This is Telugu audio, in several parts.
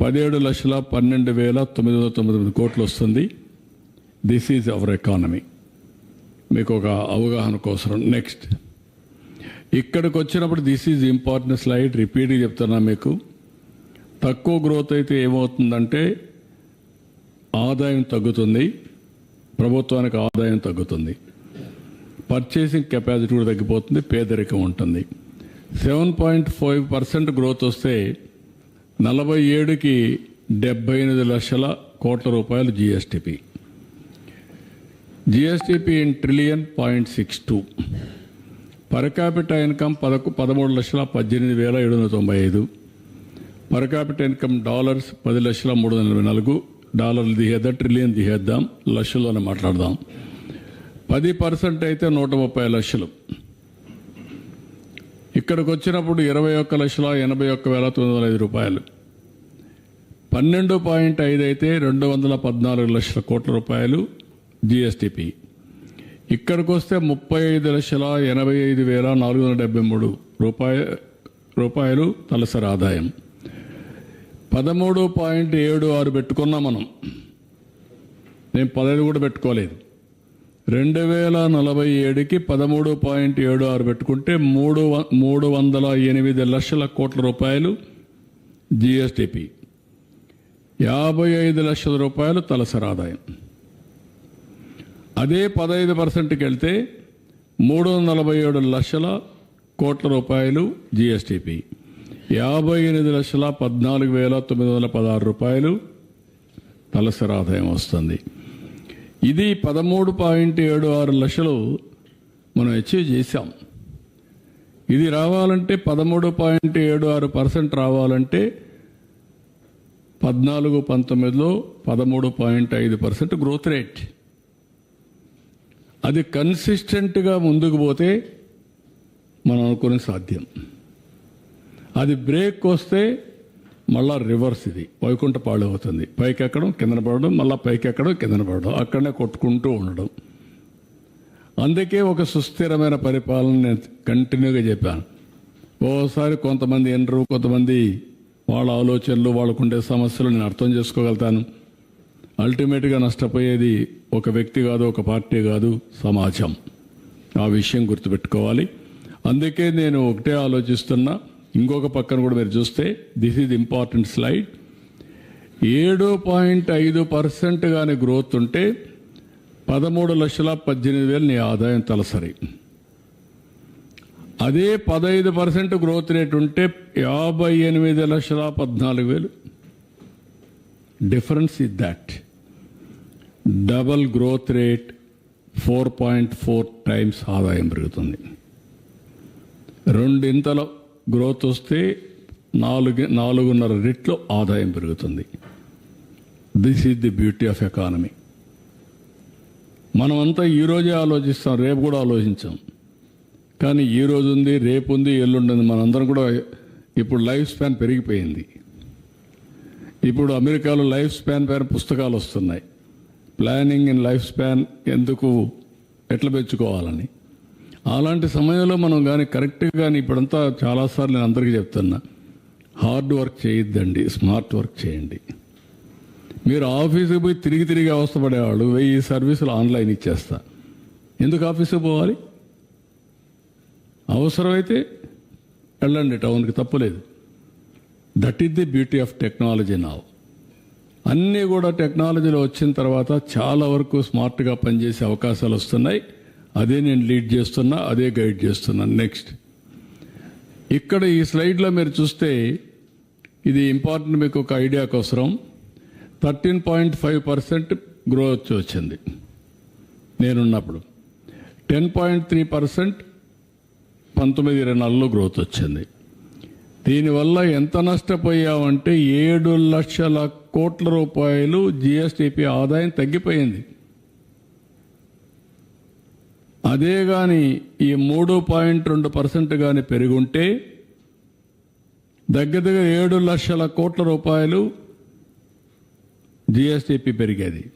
పదిహేడు లక్షల పన్నెండు వేల తొమ్మిది వందల తొమ్మిది కోట్లు వస్తుంది. దిస్ ఈజ్ అవర్ ఎకానమీ మీకు ఒక అవగాహన కోసం నెక్స్ట్ ఇక్కడికి వచ్చినప్పుడు దిస్ ఈజ్ ఇంపార్టెంట్ స్లైడ్ రిపీట్గా చెప్తున్నా మీకు. తక్కువ గ్రోత్ అయితే ఏమవుతుందంటే ఆదాయం తగ్గుతుంది. ప్రభుత్వానికి ఆదాయం తగ్గుతుంది. పర్చేసింగ్ కెపాసిటీ కూడా తగ్గిపోతుంది. పేదరికం ఉంటుంది. Seven point five percent growth వస్తే నలభై ఏడుకి డెబ్బై ఎనిమిది లక్షల కోట్ల రూపాయలు GSDP GSDP in trillion point six two per income పదకు పదమూడు లక్షల పద్దెనిమిది వేల ఏడు వందల తొంభై ఐదు పర్ ఇన్కమ్ డాలర్స్ పది లక్షల మూడు వందల ఎనభై నాలుగు డాలర్లు దిగేద్దాం ట్రిలియన్ దిగేద్దాం లక్షల్లోనే మాట్లాడదాం. పది పర్సెంట్ అయితే నూట ముప్పై లక్షలు. ఇక్కడికి వచ్చినప్పుడు ఇరవై ఒక్క లక్షల ఎనభై ఒక్క వేల తొమ్మిది వందల ఐదు రూపాయలు. పన్నెండు పాయింట్ ఐదు అయితే రెండు వందల పద్నాలుగు లక్షల కోట్ల రూపాయలు జిఎస్టిపి ఇక్కడికి వస్తే ముప్పై ఐదు లక్షల ఎనభై ఐదు వేల నాలుగు వందల డెబ్బై మూడు రూపాయ రూపాయలు తలసరి ఆదాయం. పదమూడు పాయింట్ ఏడు ఆరు పెట్టుకున్నాం మనం. నేను పదహైదు కూడా పెట్టుకోలేదు. రెండు వేల నలభై ఏడుకి పదమూడు పాయింట్ ఏడు ఆరు పెట్టుకుంటే మూడు మూడు వందల ఎనిమిది లక్షల కోట్ల రూపాయలు జిఎస్టిపి. యాభై ఐదు లక్షల రూపాయలు తలసరి ఆదాయం. అదే పదహైదు పర్సెంట్కి వెళ్తే మూడు నలభై ఏడు లక్షల కోట్ల రూపాయలు జిఎస్టిపి. యాభై ఎనిమిది లక్షల పద్నాలుగు వేల తొమ్మిది వందల పదహారు రూపాయలు తలసరి ఆదాయం వస్తుంది. ఇది పదమూడు పాయింట్ ఏడు ఆరు లక్షలు మనం అచీవ్ చేశాం. ఇది రావాలంటే పదమూడు పాయింట్ ఏడు ఆరు పర్సెంట్ రావాలంటే పద్నాలుగు పంతొమ్మిదిలో పదమూడు పాయింట్ ఐదు పర్సెంట్ గ్రోత్ రేట్ అది కన్సిస్టెంట్గా ముందుకు పోతే మనం అనుకునే సాధ్యం. అది బ్రేక్ వస్తే మళ్ళా రివర్స్ ఇది. వైకుంఠ పాడు అవుతుంది పైకి ఎక్కడం కిందన పడడం మళ్ళీ పైకి ఎక్కడం కిందన పడడం. అక్కడనే కొట్టుకుంటూ ఉండడం. అందుకే ఒక సుస్థిరమైన పరిపాలన నేను కంటిన్యూగా చెప్పాను. ఓసారి కొంతమంది ఎండరు కొంతమంది వాళ్ళ ఆలోచనలు వాళ్ళకుండే సమస్యలు నేను అర్థం చేసుకోగలుగుతాను. అల్టిమేట్గా నష్టపోయేది ఒక వ్యక్తి కాదు ఒక పార్టీ కాదు సమాజం. ఆ విషయం గుర్తుపెట్టుకోవాలి. అందుకే నేను ఒకటే ఆలోచిస్తున్నా. ఇంకొక పక్కన కూడా మీరు చూస్తే దిస్ ఈజ్ ఇంపార్టెంట్ స్లైడ్ ఏడు పాయింట్ ఐదు పర్సెంట్ కానీ గ్రోత్ ఉంటే పదమూడు లక్షల పద్దెనిమిది వేలు నీ ఆదాయం తలసరి. అదే పదహైదు పర్సెంట్ గ్రోత్ రేట్ ఉంటే యాభై ఎనిమిది లక్షల పద్నాలుగు వేలు. Difference is that double growth rate four point four times ఆదాయం పెరుగుతుంది. రెండింతల గ్రోత్ వస్తే నాలుగు నాలుగున్నర రెట్లు ఆదాయం పెరుగుతుంది. This is the beauty of economy మనమంతా ఈరోజే ఆలోచిస్తాం రేపు కూడా ఆలోచించాం. కానీ ఈ రోజు ఉంది రేపు ఉంది ఎల్లుండి ఉంది మనందరం కూడా ఇప్పుడు లైఫ్ స్పాన్ పెరిగిపోయింది. ఇప్పుడు అమెరికాలో లైఫ్ స్పాన్ పైన పుస్తకాలు వస్తున్నాయి. ప్లానింగ్ ఇన్ లైఫ్ స్పాన్ ఎందుకు ఎట్లా పెంచుకోవాలని. అలాంటి సమయంలో మనం కానీ కరెక్ట్గా కానీ ఇప్పుడంతా చాలాసార్లు నేను అందరికీ చెప్తున్నా. హార్డ్ వర్క్ చేయొద్దండి స్మార్ట్ వర్క్ చేయండి. మీరు ఆఫీసుకి పోయి తిరిగి తిరిగి అవస్థపడేవాళ్ళు వెయ్యి సర్వీసులు ఆన్లైన్ ఇచ్చేస్తా. ఎందుకు ఆఫీసుకి పోవాలి? అవసరమైతే వెళ్ళండి టౌన్కి తప్పలేదు. That is the beauty of technology now అన్నీ కూడా టెక్నాలజీలో వచ్చిన తర్వాత చాలా వరకు స్మార్ట్గా పనిచేసే అవకాశాలు వస్తున్నాయి. అదే నేను లీడ్ చేస్తున్నా అదే గైడ్ చేస్తున్నాను నెక్స్ట్ ఇక్కడ ఈ స్లైడ్లో మీరు చూస్తే ఇది ఇంపార్టెంట్ మీకు ఒక ఐడియా కోసరం. Thirteen point five percent growth వచ్చింది నేనున్నప్పుడు. టెన్ పాయింట్ త్రీ పర్సెంట్ పంతొమ్మిది ఇరవై నాలుగులో గ్రోత్ వచ్చింది. దీనివల్ల ఎంత నష్టపోయామంటే ఏడు లక్షల కోట్ల రూపాయలు జిఎస్టిపి ఆదాయం తగ్గిపోయింది. అదే కానీ ఈ మూడు పాయింట్ రెండు పర్సెంట్ కానీ పెరుగుంటే దగ్గర దగ్గర ఏడు లక్షల కోట్ల రూపాయలు జిఎస్టిపి పెరిగేది.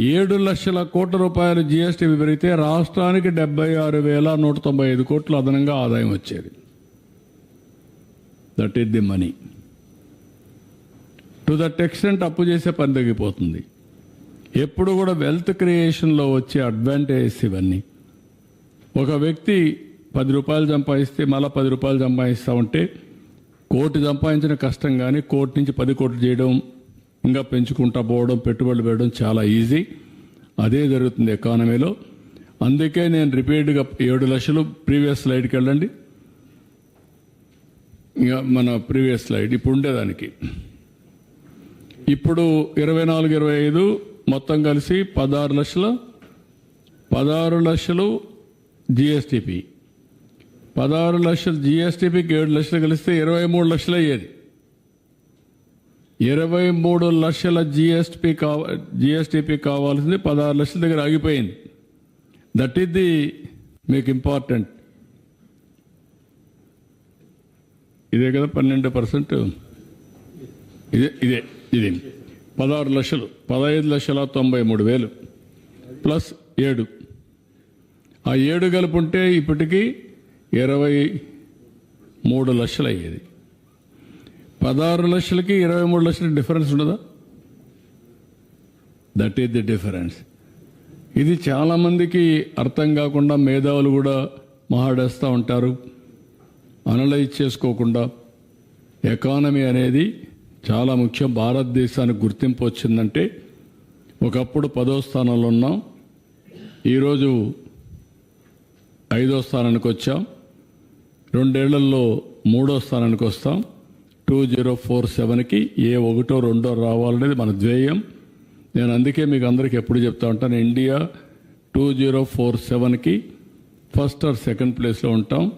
ఏడు లక్షల కోట్ల రూపాయలు జిఎస్టిపి పెరిగితే రాష్ట్రానికి డెబ్బై ఆరు వేల నూట తొంభై ఐదు కోట్లు అదనంగా ఆదాయం వచ్చేది. That is the money to that extent అప్పు చేసే పని తగ్గిపోతుంది. ఎప్పుడు కూడా వెల్త్ క్రియేషన్లో వచ్చే అడ్వాంటేజెస్ ఇవన్నీ. ఒక వ్యక్తి పది రూపాయలు సంపాదిస్తే మళ్ళీ పది రూపాయలు సంపాదిస్తూ ఉంటే కోటి సంపాదించిన కష్టం కానీ కోటి నుంచి పది కోట్లు చేయడం ఇంకా పెంచుకుంటా పోవడం పెట్టుబడులు పెట్టడం చాలా ఈజీ అదే జరుగుతుంది ఎకానమీలో అందుకే నేను రిపీట్గా ఏడు లక్షలు ప్రీవియస్ స్లైడ్కి వెళ్ళండి ఇంకా మన ప్రీవియస్ స్లైడ్ ఇప్పుడు ఉండేదానికి ఇప్పుడు ఇరవై నాలుగు ఇరవై ఐదు మొత్తం కలిసి పదహారు లక్షల పదహారు లక్షలు జిఎస్టిపి పదహారు లక్షలు జిఎస్టిపికి ఏడు లక్షలు కలిస్తే ఇరవై మూడు లక్షలు అయ్యేది. ఇరవై మూడు లక్షల జిఎస్టిపి కావ జిఎస్టిపి కావాల్సింది పదహారు లక్షల దగ్గర ఆగిపోయింది. దట్ ఈస్ ది మీకు ఇంపార్టెంట్ ఇదే కదా పన్నెండు పర్సెంట్. ఇదే ఇదే ఇది. పదహారు లక్షలు పదహైదు లక్షల తొంభై మూడు వేలు ప్లస్ ఏడు. ఆ ఏడు కలుపుంటే ఇప్పటికీ ఇరవై మూడు లక్షలు అయ్యేది పదహారు లక్షలకి ఇరవై మూడు లక్షల డిఫరెన్స్ ఉండదా? దట్ ఈజ్ ది డిఫరెన్స్ ఇది చాలామందికి అర్థం కాకుండా మేధావులు కూడా మహాడేస్తూ ఉంటారు. అనలైజ్ చేసుకోకుండా ఎకానమీ అనేది చాలా ముఖ్యం భారతదేశానికి గుర్తింపు వచ్చిందంటే ఒకప్పుడు పదో స్థానంలో ఉన్నాం. ఈరోజు ఐదో స్థానానికి వచ్చాం. రెండేళ్ళలో మూడో స్థానానికి వస్తాం. టూ జీరో ఫోర్ సెవెన్కి ఏ ఒకటో రెండో రావాలనేది మన ధ్యేయం. నేను అందుకే మీకు అందరికీ ఎప్పుడు చెప్తా ఉంటాను ఇండియా టూ జీరో ఫోర్ సెవెన్కి ఫస్ట్ ఆర్ సెకండ్ ప్లేస్లో ఉంటాం.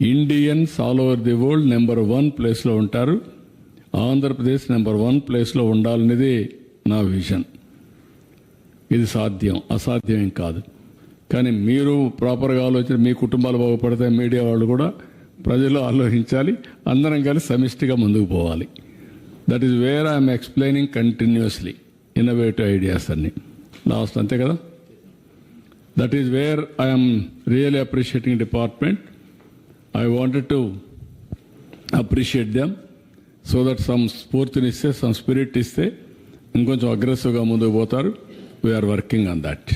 Indians all over the world number one ప్లేస్లో ఉంటారు. ఆంధ్రప్రదేశ్ నెంబర్ వన్ ప్లేస్లో ఉండాలనేది నా విజన్. ఇది సాధ్యం అసాధ్యం కాదు. కానీ మీరు ప్రాపర్గా ఆలోచన మీ కుటుంబాలు బాగుపడితే మీడియా వాళ్ళు కూడా ప్రజలు ఆలోచించాలి అందరం కలిసి సమిష్టిగా ముందుకు పోవాలి. That is where I'm explaining continuously innovative ideas అన్ని. లాస్ట్ అంతే కదా? That is where I'm really appreciating department I wanted to appreciate them so that some స్ఫూర్తినిస్తే some spirit ఇస్తే ఇంకొంచెం అగ్రెసివ్గా ముందుకు పోతారు. We're working on that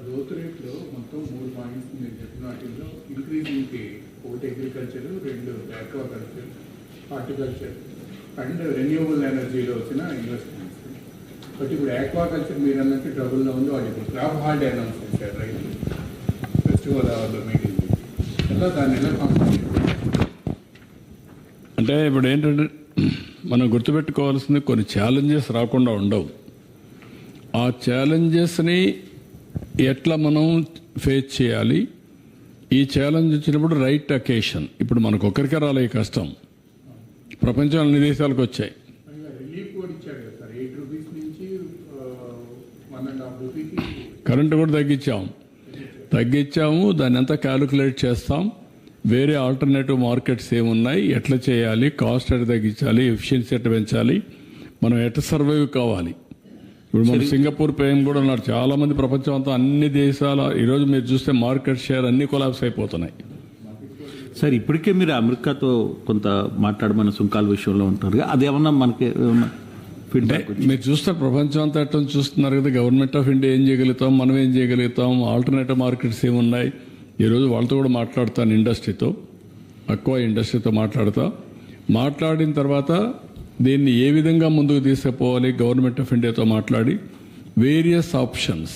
growth rate మొత్తం మూడు పాయింట్స్ మీరు చెప్పిన వాటిల్లో ఒకటి అగ్రికల్చర్ రెండు ఆక్వాకల్చర్ హార్టికల్చర్ అండ్ రెన్యూవబుల్ ఎనర్జీలో వచ్చిన ఇన్వెస్ట్మెంట్స్ బట్ ఇప్పుడు ఆక్వాకల్చర్ మీరు అన్నట్టు ట్రబుల్లో ఉంది వాళ్ళు ఇప్పుడు క్రాప్ హాలిడే అనౌన్స్ చేశారు రైతు ఫెస్టివల్ అవర్లో మీటింగ్ ఎలా దాన్ని ఎలా కంప్లీట్ అంటే ఇప్పుడు ఏంటంటే మనం గుర్తుపెట్టుకోవాల్సింది కొన్ని ఛాలెంజెస్ రాకుండా ఉండవు. ఆ ఛాలెంజెస్ని ఎట్లా మనం ఫేస్ చేయాలి? ఈ ఛాలెంజ్ వచ్చినప్పుడు రైట్ అకేషన్ ఇప్పుడు మనకు ఒక్కరికే రాలే కష్టం. ప్రపంచం అన్ని దేశాలకు వచ్చాయి. కరెంటు కూడా తగ్గించాం. తగ్గించాము దాన్ని అంతా క్యాలిక్యులేట్ చేస్తాం. వేరే ఆల్టర్నేటివ్ మార్కెట్స్ ఏమున్నాయి? ఎట్లా చేయాలి? కాస్ట్ ఎట్లా తగ్గించాలి? ఎఫిషియన్సీ ఎట్లా పెంచాలి? మనం ఎట్లా సర్వైవ్ కావాలి? ఇప్పుడు మన సింగపూర్ పేయం కూడా ఉన్నారు. చాలా మంది ప్రపంచం అంతా అన్ని దేశాల ఈరోజు మీరు చూస్తే మార్కెట్ షేర్ అన్ని కొలాబ్స్ అయిపోతున్నాయి. సార్ ఇప్పటికే మీరు అమెరికాతో కొంత మాట్లాడమని సుంకాల విషయంలో ఉంటారు అది ఏమన్నా మనకి ఫీడ్బ్యాక్ మీరు చూస్తే ప్రపంచం అంతా ఎట్లా చూస్తున్నారు కదా గవర్నమెంట్ ఆఫ్ ఇండియా ఏం చేయగలుగుతాం మనం ఏం చేయగలుగుతాం ఆల్టర్నేటివ్ మార్కెట్స్ ఏమున్నాయి? ఈరోజు వాళ్ళతో కూడా మాట్లాడతాను ఇండస్ట్రీతో ఎక్కువ ఇండస్ట్రీతో మాట్లాడతా. మాట్లాడిన తర్వాత దీన్ని ఏ విధంగా ముందుకు తీసుకుపోవాలి గవర్నమెంట్ ఆఫ్ ఇండియాతో మాట్లాడి వేరియస్ ఆప్షన్స్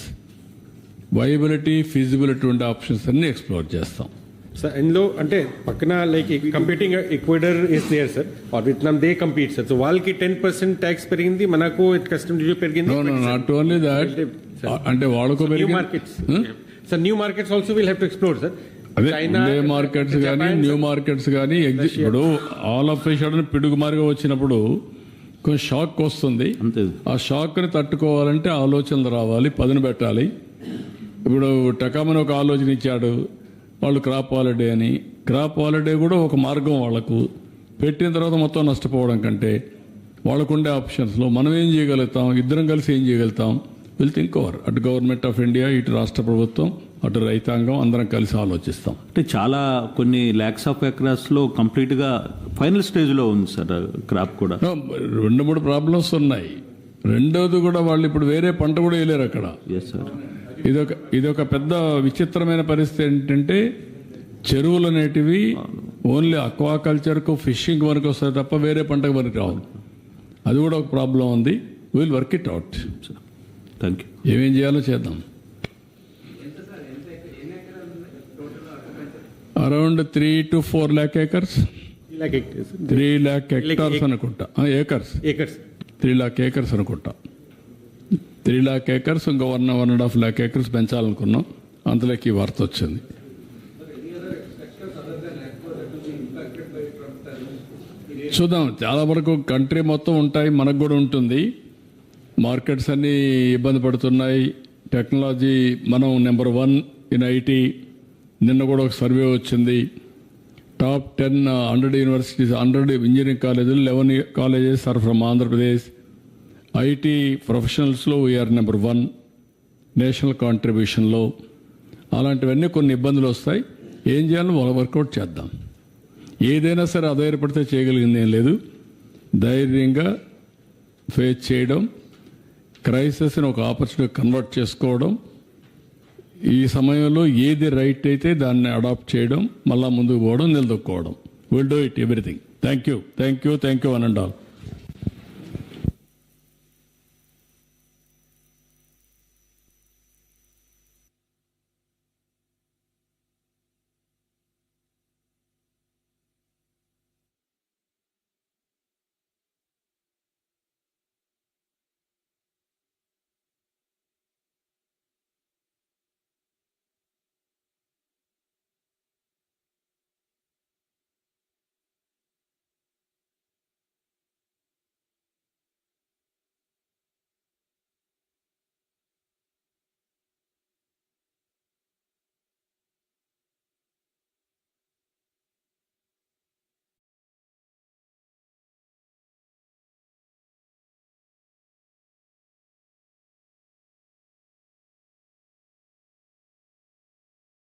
వైబిలిటీ ఫీజిబిలిటీ ఉండే ఆప్షన్స్ అన్ని ఎక్స్ప్లోర్ చేస్తాం. సార్ ఇందులో అంటే పక్కన like competing Ecuador is there sir or Vietnam they compete sir so వాళ్ళకి టెన్ పర్సెంట్ ట్యాక్స్ పెరిగింది మనకు కస్టమ్ డ్యూటీ పెరిగింది. నాట్ ఓన్లీ దాట్ అంటే వాళ్ళకు న్యూ పెరిగి- markets? Sir new markets also will have to explore sir అదే ఉండే మార్కెట్స్ కానీ న్యూ మార్కెట్స్ కానీ ఎగ్జి ఇప్పుడు ఆల్ ఆఫ్ సడన్ పిడుగుమారిగా వచ్చినప్పుడు కొంచెం షాక్ వస్తుంది. అంతే. ఆ షాక్ని తట్టుకోవాలంటే ఆలోచనలు రావాలి పదును పెట్టాలి. ఇప్పుడు టకామని ఒక ఆలోచన ఇచ్చాడు వాళ్ళు క్రాప్ హాలిడే అని. క్రాప్ హాలిడే కూడా ఒక మార్గం వాళ్ళకు. పెట్టిన తర్వాత మొత్తం నష్టపోవడం కంటే వాళ్ళకుండే ఆప్షన్స్లో మనం ఏం చేయగలుగుతాం? ఇద్దరం కలిసి ఏం చేయగలుగుతాం? Will think over. అటు గవర్నమెంట్ ఆఫ్ ఇండియా ఇటు రాష్ట్ర ప్రభుత్వం అటు రైతాంగం అందరం కలిసి ఆలోచిస్తాం. అంటే చాలా కొన్ని ల్యాక్స్ ఆఫ్ ఎకరాస్లో కంప్లీట్గా ఫైనల్ స్టేజ్లో ఉంది సార్ క్రాప్ కూడా. రెండు మూడు ప్రాబ్లమ్స్ ఉన్నాయి. రెండోది కూడా వాళ్ళు ఇప్పుడు వేరే పంట కూడా వేయలేరు అక్కడ. ఎస్ సార్ ఇదొక ఇదొక పెద్ద విచిత్రమైన పరిస్థితి ఏంటంటే చెరువులు అనేటివి ఓన్లీ అక్వాకల్చర్కు ఫిషింగ్ వరకు వస్తాయి తప్ప వేరే పంటకు వరకు రావు. అది కూడా ఒక ప్రాబ్లం ఉంది. Will work it out thank you ఏమేం చేయాలో చేద్దాం. Around three to four lakh acres three lakh hectares అనుకుంటా. Acres acres. Three lakh acres అనుకుంటా. త్రీ ల్యాక్ ఏకర్స్ ఇంకా one one and half lakh acres పెంచాలనుకున్నాం. అంతలోకి ఈ వార్త వచ్చింది. చూద్దాం. చాలా వరకు కంట్రీ మొత్తం ఉంటాయి మనకు కూడా ఉంటుంది. మార్కెట్స్ అన్నీ ఇబ్బంది పడుతున్నాయి. టెక్నాలజీ మనం నెంబర్ వన్ ఇన్ ఐటీ నిన్న కూడా ఒక సర్వే వచ్చింది. Top ten hundred universities hundred engineering కాలేజీలు eleven colleges are from Andhra Pradesh. IT ప్రొఫెషనల్స్లో we're number one national కాంట్రిబ్యూషన్లో. అలాంటివన్నీ కొన్ని ఇబ్బందులు వస్తాయి. ఏం చేయాలో వాళ్ళ వర్కౌట్ చేద్దాం. ఏదైనా సరే అధైర్యపడితే చేయగలిగింది ఏం లేదు. ధైర్యంగా ఫేస్ చేయడం క్రైసిస్ని ఒక ఆపర్చునిటీ కన్వర్ట్ చేసుకోవడం ఈ సమయంలో ఏది రైట్ అయితే దాన్ని అడాప్ట్ చేయడం మళ్ళా ముందుకు పోవడం నిలదొక్కోవడం. Will do it everything thank you thank you thank you an and all